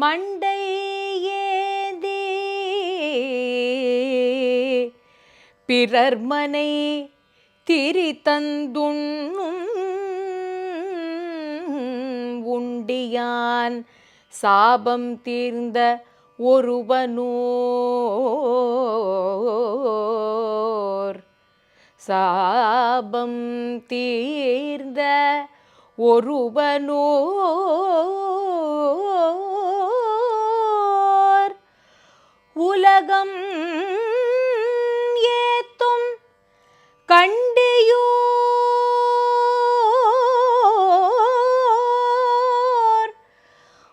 மண்டை ஏதே பிறர்மனை திரி தந்துண்ணும் உண்டியான் சாபம் தீர்ந்த ஒருவனோர் சாபம் தீர்ந்த ஒருவனோர் உலகம் ஏத்தும் கண்டியோர்.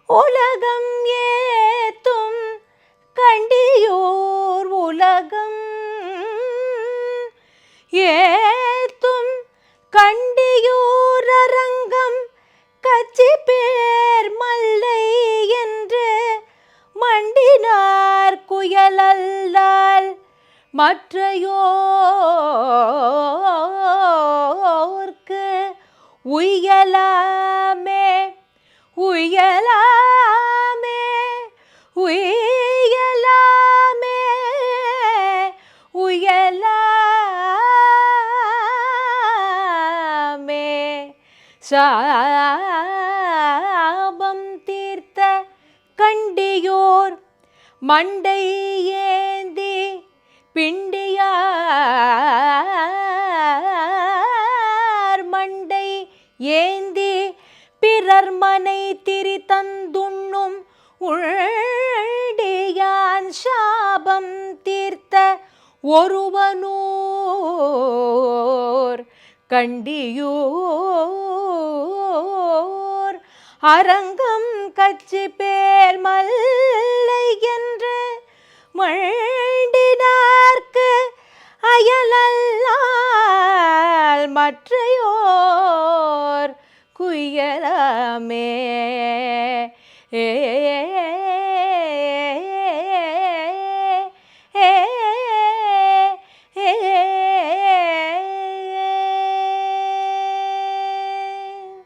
உலகம் ஏத்தும் கண்டியோர் உலகம் ஏ மண்டினார் மற்றையோர்க்கு உயலாமே உயலாமே உயலாமே உயலாமே. சா மண்டை ஏந்தி பிண்டியார் மண்டை ஏந்தி? பிறர் மனை திரி தந்துண்ணும் உள்டியான் சாபம் தீர்த்த ஒருவனூர் கண்டியூர். அரங்கம் கச்சி பேர் மல்லை என்று மண்டினார்க்கு அயலல்லால் மற்றையோர் குயலமே ஏ